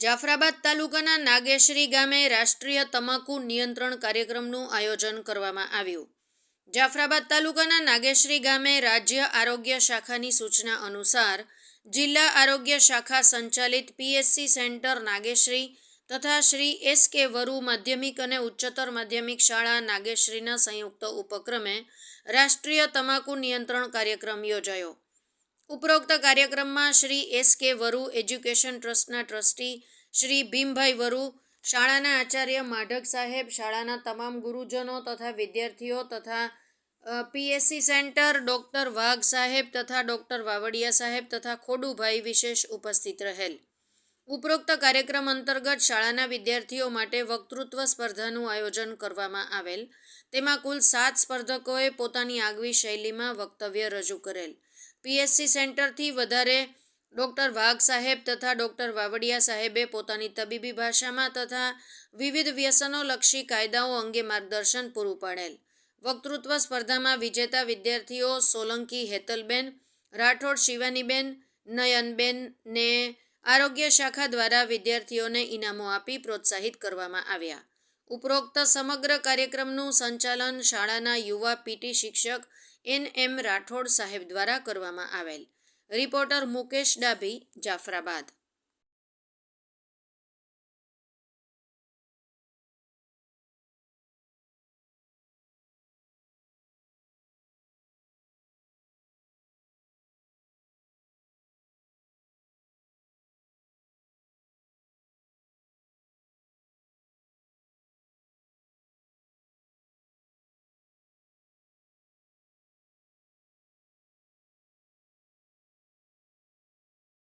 જાફરાબાદ તાલુકાના નાગેશ્રી ગામે રાષ્ટ્રીય તમાકુ નિયંત્રણ કાર્યક્રમનું આયોજન કરવામાં આવ્યું. જાફરાબાદ તાલુકાના નાગેશ્રી ગામે રાજ્ય આરોગ્ય શાખાની સૂચના અનુસાર જિલ્લા આરોગ્ય શાખા સંચાલિત પીએસસી સેન્ટર નાગેશ્રી તથા શ્રી એસ કે વરુ માધ્યમિક અને ઉચ્ચતર માધ્યમિક શાળા નાગેશ્રીના સંયુક્ત ઉપક્રમે રાષ્ટ્રીય તમાકુ નિયંત્રણ કાર્યક્રમ યોજાયો. ઉપરોક્ત કાર્યક્રમમાં Shri S K Varu, education ટ્રસ્ટના ટ્રસ્ટી શ્રી ભીમભાઈ વરુ, શાળાના આચાર્ય માઢક સાહેબ, શાળાના તમામ ગુરુજનો તથા વિદ્યાર્થીઓ તથા પીએસસી સેન્ટર ડૉક્ટર વાઘ સાહેબ તથા ડૉક્ટર વાવડિયા સાહેબ તથા ખોડુભાઈ વિશેષ ઉપસ્થિત રહેલ. ઉપરોક્ત કાર્યક્રમ અંતર્ગત શાળાના વિદ્યાર્થીઓ માટે વક્તૃત્વ સ્પર્ધાનું આયોજન કરવામાં આવેલ. તેમાં કુલ સાત સ્પર્ધકોએ પોતાની આગવી શૈલીમાં વક્તવ્ય રજૂ કરેલ. પીએસસી સેન્ટરથી વધારે ડૉક્ટર વાઘ સાહેબ તથા ડૉક્ટર વાવડિયા સાહેબે પોતાની તબીબી ભાષામાં તથા વિવિધ વ્યસનોલક્ષી કાયદાઓ અંગે માર્ગદર્શન પૂરું પાડેલ. વક્તૃત્વ સ્પર્ધામાં વિજેતા વિદ્યાર્થીઓ સોલંકી હેતલબેન, રાઠોડ શિવાનીબેન, નયનબેન ને આરોગ્ય શાખા દ્વારા વિદ્યાર્થીઓને ઇનામો આપી પ્રોત્સાહિત કરવામાં આવ્યા. ઉપરોક્ત સમગ્ર કાર્યક્રમનું સંચાલન શાળાના યુવા પીટી શિક્ષક એન એમ રાઠોડ સાહેબ દ્વારા કરવામાં આવેલ. રિપોર્ટર મુકેશ ડાભી જાફરાબાદ.